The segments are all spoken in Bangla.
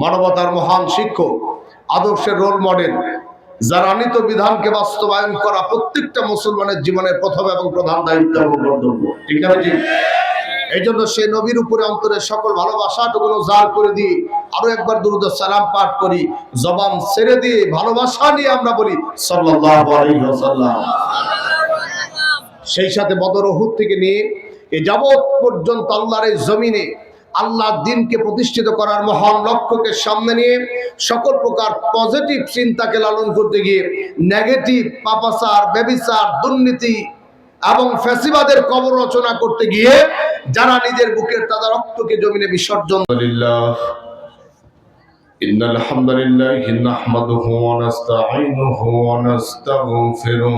মানবতার মহান শিক্ষক, আদর্শের রোল মডেল যার আনিত বিধানকে বাস্তবায়ন করা প্রত্যেকটা মুসলমানের জীবনের প্রথম এবং প্রধান দায়িত্ব এবং কর্তব্য। এই জন্য সেই নবীর উপরে অন্তরের সকল ভালোবাসাটুকু জার করে দিয়ে আরও একবার দুরুদ সালাম পাঠ করি। জবান ছেড়ে দিয়ে ভালোবাসা নিয়ে আমরা বলি সেই সাথে বদর থেকে নিয়ে এ যাবৎ পর্যন্ত আল্লাহর এই জমিনে আল্লাহর দিনকে প্রতিষ্ঠিত করার মহান লক্ষ্যকে সামনে নিয়ে সকল প্রকার পজিটিভ চিন্তাকে লালন করতে গিয়ে নেগেটিভ পাপাচার ব্যবিচার দুর্নীতি এবং ফ্যাসিবাদের কবর রচনা করতে গিয়ে যারা নিজের বুকের তাদের রক্তকে জমিনে বিসর্জন إن الحمد لله نحمده ونستعينه ونستغفره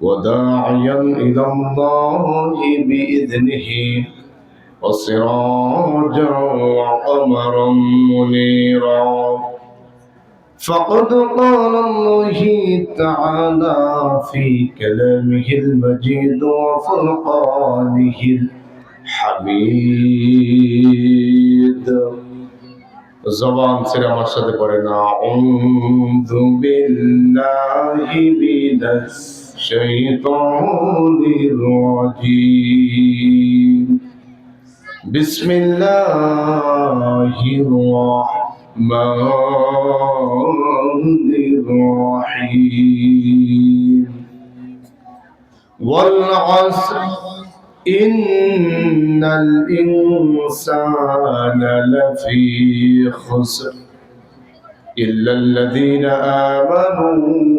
وداعيا إلى الله بإذنه وسراجا وقمرا منيرا فقد قال الله تعالى في كلامه المجيد وفرقانه الحميد জবান ছেড়ে আমার সাথে পড়ে না আউযু বিল্লাহি মিনাশ الشيطان الرجيم. بسم الله الرحمن الرحيم. والعصر إن الإنسان لفي خسر إلا الذين آمنوا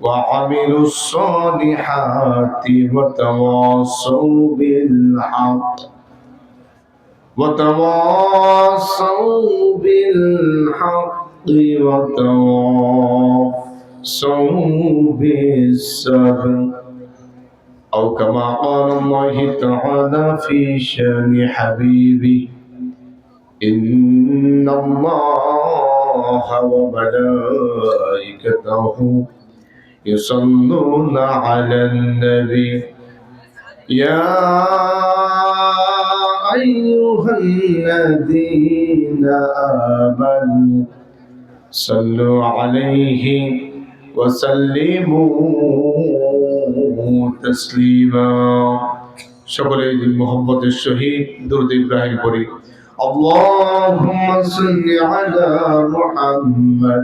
وعملوا الصالحات وتواصوا بالحق. وتواصوا بالحق وتواصوا بالصبر. أو كما قال الله تعالى في شأن حبيبي إن الله وملائكته يصلون على النبي يا أيها الذين آمنوا صلوا عليه وسلموا تسليما সকলে মোহাম্মদের শহীদ দুরুদ ইব্রাহিম করি اللهم صل على محمد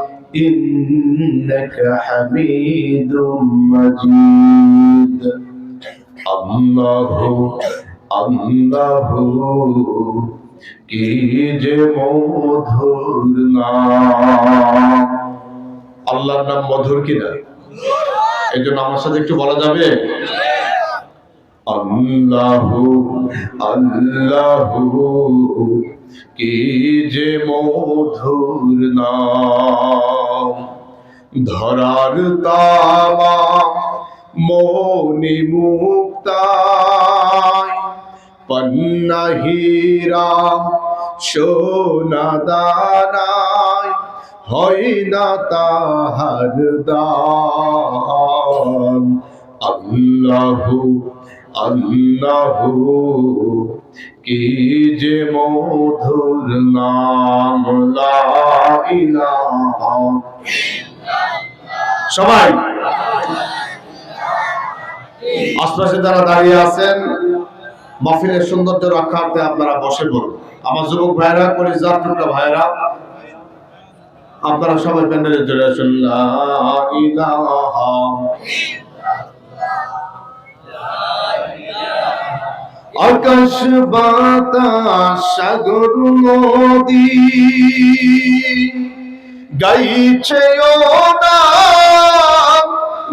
إنك حميد مجيد الله الله কি যে মধুর নাম আল্লাহর নাম মধুর কিনা এই জন্য আমার সাথে একটু বলা যাবে আল্লাহু আল্লাহু কি যে মধুর নাম ধরার তামা মনি মুক্তায় পন্না হীরা সোনা দানায় হয় না তাহার দাম আল্লাহু আল্লাহু, কি যে মধুর নাম, লা সবাই। আশপাশে যারা দাঁড়িয়ে আছেন, মাহফিলের সৌন্দর্য রক্ষার্থে আপনারা বসে পড়ুন। আমার যুবক ভাইরা পরিজাত টুকরা ভাইরা, আপনারা সবাই প্যান্ডেলে চলে আসুন। আকাশ, বাতাস, সাগর, নদী। গাইছে ও নাম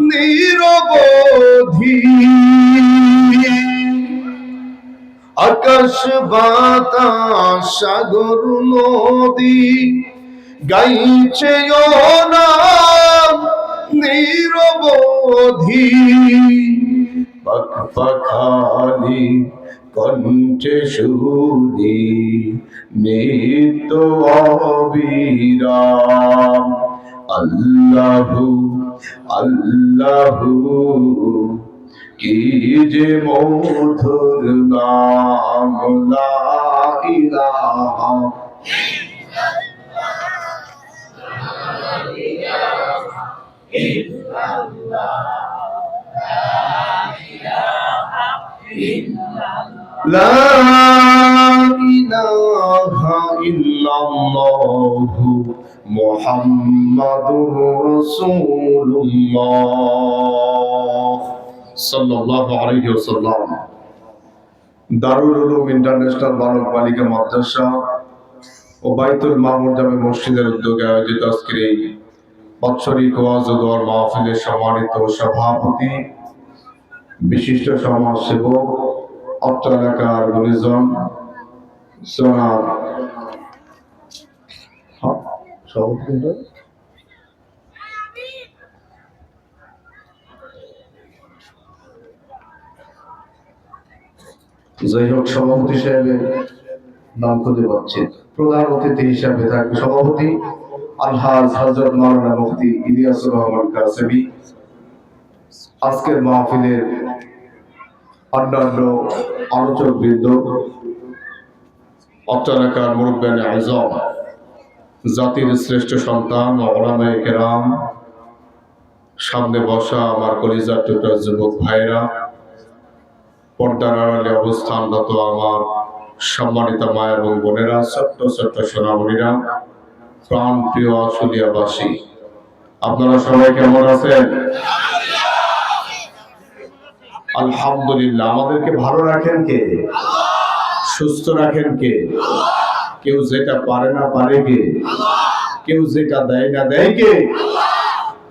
নিরবধি। আকাশ বাতাস সাগর নদী গাইছে ও নাম নিরবধি। পাখ পাখালি কণ্ঠে শুনি নিত্য অবিরাম। আল্লাহু আল্লাহু কি যে মধুর নাম লা ইলাহা لا إله إلا الله محمد رسول الله صلى الله عليه وسلم দারুল উলুম ইন্টারন্যাশনাল বালক বালিকা মাদ্রাসা ও বাইতুল মামুর জামে মসজিদের উদ্যোগে আয়োজিত আজকের এই বাৎসরিক ওয়াজ ও দোয়ার মাহফিলের সম্মানিত সভাপতি বিশিষ্ট সমাজসেবক অত্র এলাকার গুণীজন? যাই হোক সভাপতি সাহেবের নাম খুঁজে পাচ্ছি প্রধান অতিথি হিসাবে থাকবে সভাপতি আলহাজ হজরত মাওলানা মুফতি ইলিয়াসুর রহমান কাসেমি আজকের মাহফিলের অন্যান্য আলোচক বৃন্দ এলাকার মুরব্বান আজম, জাতির শ্রেষ্ঠ সন্তান ওলামায়ে সামনে বসা আমার কলিজার টুকরা যুবক ভাইরা পর্দার আড়ালে অবস্থানরত আমার সম্মানিত মা এবং বোনেরা, ছোট্ট ছোট্ট সোনামণিরা প্রাণ প্রিয় আসলিয়াবাসী আপনারা সবাই কেমন আছেন? আলহামদুলিল্লাহ, আমাদেরকে ভালো রাখেন কে? সুস্থ রাখেন কে? কেউ যেটা পারে না পারে কে? কেউ যেটা দেয় না দেয় কে?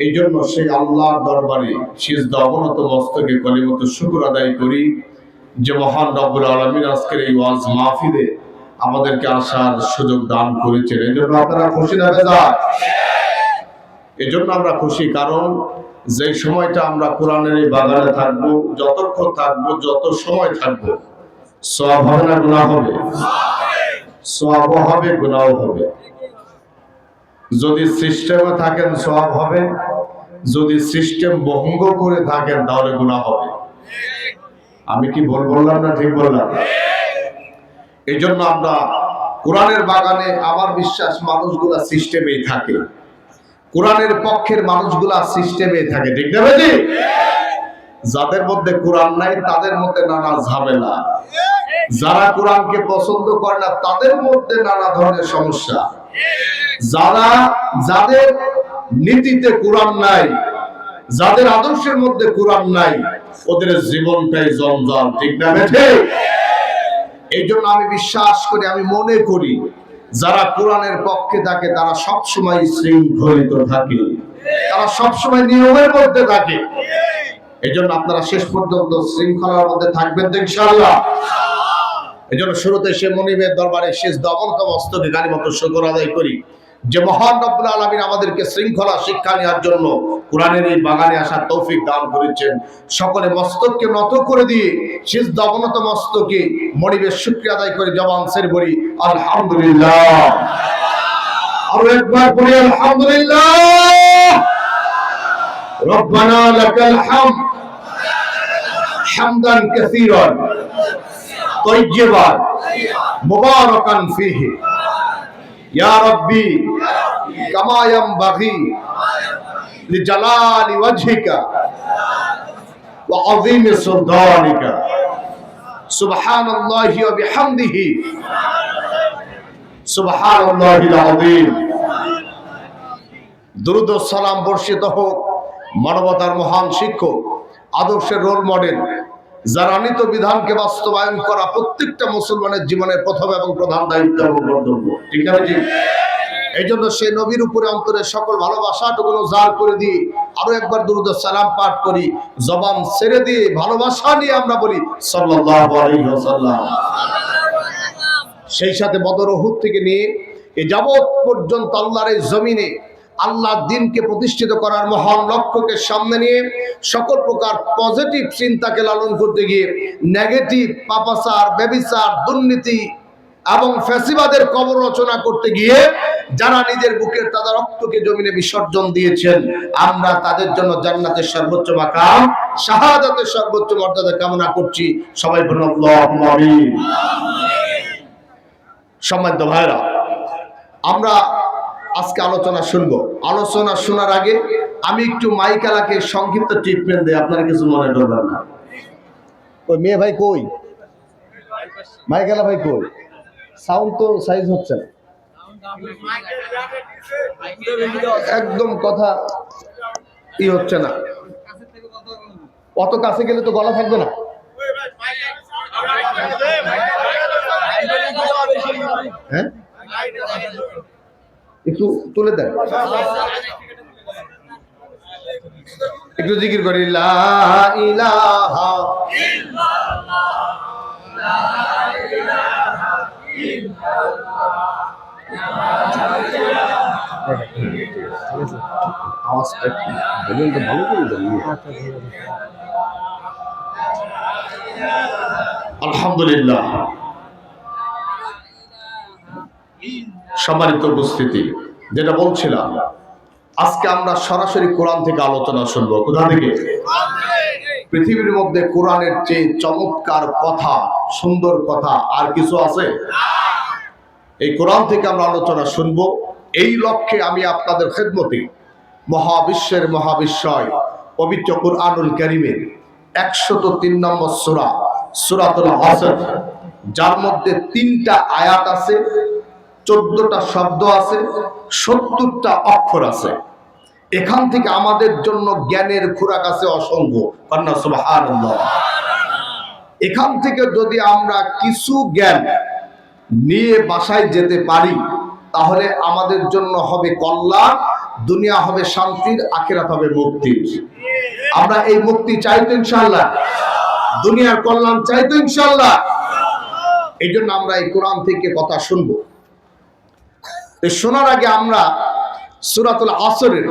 এই জন্য সেই আল্লাহর দরবারে সিজদা অবনত মস্তকে কলিমত শুকুর আদায় করি যে মহান রব্বুল আলমিন আজকের এই ওয়াজ মাহফিলে আমাদেরকে আসার সুযোগ দান করেছেন। এই জন্য আপনারা খুশি না এই জন্য আমরা খুশি, কারণ যে সময়টা আমরা কোরআনের এই বাগানে থাকব যতক্ষণ থাকব, যত সময় থাকব সব হবে না গুণা হবে? সব হবে গুণাও হবে। যদি সিস্টেমে থাকেন সব হবে। যদি সিস্টেম ভঙ্গ করে থাকেন, তাহলে গুণা হবে। আমি কি ভুল বললাম না ঠিক বললাম? এই জন্য আমরা কোরআনের বাগানে আমার বিশ্বাস, মানুষগুলা সিস্টেমেই থাকে। কোরআনের পক্ষের মানুষগুলা সিস্টেমে থাকে, ঠিক না ভাই যাদের মধ্যে কোরআন নাই, তাদের মধ্যে নানা ঝামেলা। যারা কোরআনকে পছন্দ করে না, তাদের মধ্যে নানা ধরনের সমস্যা। যারা, যাদের নীতিতে কোরআন নাই, যাদের আদর্শের মধ্যে কোরআন নাই, ওদের জীবনটাই জঞ্জাল, ঠিক না বেঠে এই জন্য আমি বিশ্বাস করি, আমি মনে করি যারা কোরআনের পক্ষে থাকে, তারা সবসময় শৃঙ্খলিত থাকে। তারা সবসময় নিয়মের মধ্যে থাকে। এই জন্য আপনারা শেষ পর্যন্ত শৃঙ্খলার মধ্যে থাকবেন তো ইনশাআল্লাহ। এই জন্য শুরুতে সে মনিবের দরবারে শেষ দমন্ত মস্তকে গাড়ি মতো শুকর আদায় করি। যে মহান রব্বুল আলমিন আমাদেরকে শৃঙ্খলা শিক্ষা নেওয়ার জন্য কোরআনের এই বাগানে আসার তৌফিক দান করেছেন সকলে মস্তককে নত করে দিয়ে শেষ দমনত মস্তকে মনিবের শুক্রিয়া আদায় করে জবান সের বলি আলহামদুলিল্লাহ আরো একবার বলি আলহামদুলিল্লাহ রব্বানা লাকাল হামদ হামদান কাসীরান طيبا مباركا فيه يا ربي كما ينبغي لجلال وجهك وعظيم سلطانك سبحان الله وبحمده سبحان الله العظيم দ্রুত সালাম বর্ষিত হোক মানবতার মহান শিক্ষক আদর্শের রোল মডেল যার আনিত বিধানকে বাস্তবায়ন করা প্রত্যেকটা মুসলমানের জীবনের প্রথম এবং প্রধান দায়িত্ব এবং কর্তব্য ঠিক না ঠিক এই জন্য সে নবীর উপরে অন্তরে সকল ভালোবাসাটুকু জার করে দিয়ে আরও একবার দুরুদ সালাম পাঠ করি। জবান ছেড়ে দিয়ে ভালোবাসা নিয়ে আমরা বলি ওয়াসাল্লাম। সেই সাথে বদর উহুদ থেকে নিয়ে এ যাবৎ পর্যন্ত আল্লাহর এই জমিনে আল্লাহ দিনকে প্রতিষ্ঠিত করার মহান লক্ষ্যকে সামনে নিয়ে সকল প্রকার পজিটিভ চিন্তাকে লালন করতে গিয়ে নেগেটিভ, পাপাচার, ব্যবিচার, দুর্নীতি এবং ফ্যাসিবাদের কবর রচনা করতে গিয়ে যারা নিজের বুকের তাদের রক্তকে জমিনে বিসর্জন দিয়েছেন আমরা তাদের জন্য জান্নাতের সর্বোচ্চ মাকাম শাহাদাতের সর্বোচ্চ মর্যাদা কামনা করছি। সবাই বলুন সম্মানিত ভাইরা আমরা আজকে আলোচনা শুনব। আলোচনা শোনার আগে আমি একটু মাইকালাকে সংক্ষিপ্ত ট্রিটমেন্ট দেই আপনারা কিছু মনে করবেন না। ওই মেয়ে ভাই কই? মাইকালা ভাই কই? সাউন্ড তো সাইজ হচ্ছে না। একদম কথা ই হচ্ছে না। অত কাছে গেলে তো গলা থাকবে না। হ্যাঁ? একটু তুলে দেন। একটু জিকির করি। ইলাহা আলহামদুলিল্লাহ। সম্মানিত উপস্থিতি, যেটা বলছিলাম, আজকে আমরা সরাসরি কোরআন থেকে আলোচনা শুনব। কোথা থেকে? পৃথিবীর মধ্যে কোরআনের চেয়ে চমৎকার কথা, সুন্দর কথা আর কিছু আছে? এই কোরআন থেকে আমরা আলোচনা শুনব। এই লক্ষ্যে আমি আপনাদের খেদমতে মহাবিশ্বের মহাবিশ্বয় পবিত্র কোরআনুল করিমের একশত তিন নম্বর সুরা, সুরাতুল আসর যার মধ্যে তিনটা আয়াত আছে, চোদ্দটা শব্দ আছে, সত্তরটা অক্ষর আছে। এখান থেকে আমাদের জন্য জ্ঞানের খোরাক আছে অসংখ্য। এখান থেকে যদি আমরা কিছু জ্ঞান নিয়ে বাসায় যেতে পারি, তাহলে আমাদের জন্য হবে কল্যাণ, দুনিয়া হবে শান্তির, আখেরাত হবে মুক্তির। আমরা এই মুক্তি চাইতো ইনশাল্লাহ দুনিয়ার কল্যাণ চাইতো ইনশাল্লাহ এই জন্য আমরা এই কোরআন থেকে কথা শুনব। শোনার আগে আমরা সুরাতুল আসরের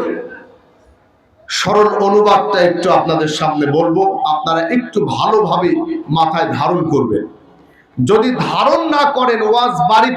সরল অনুবাদটা একটু আপনাদের সামনে বলব। আপনারা একটু ভালোভাবে মাথায় ধারণ করবেন। যদি ধারণ না করেন ওয়াজ বাড়ি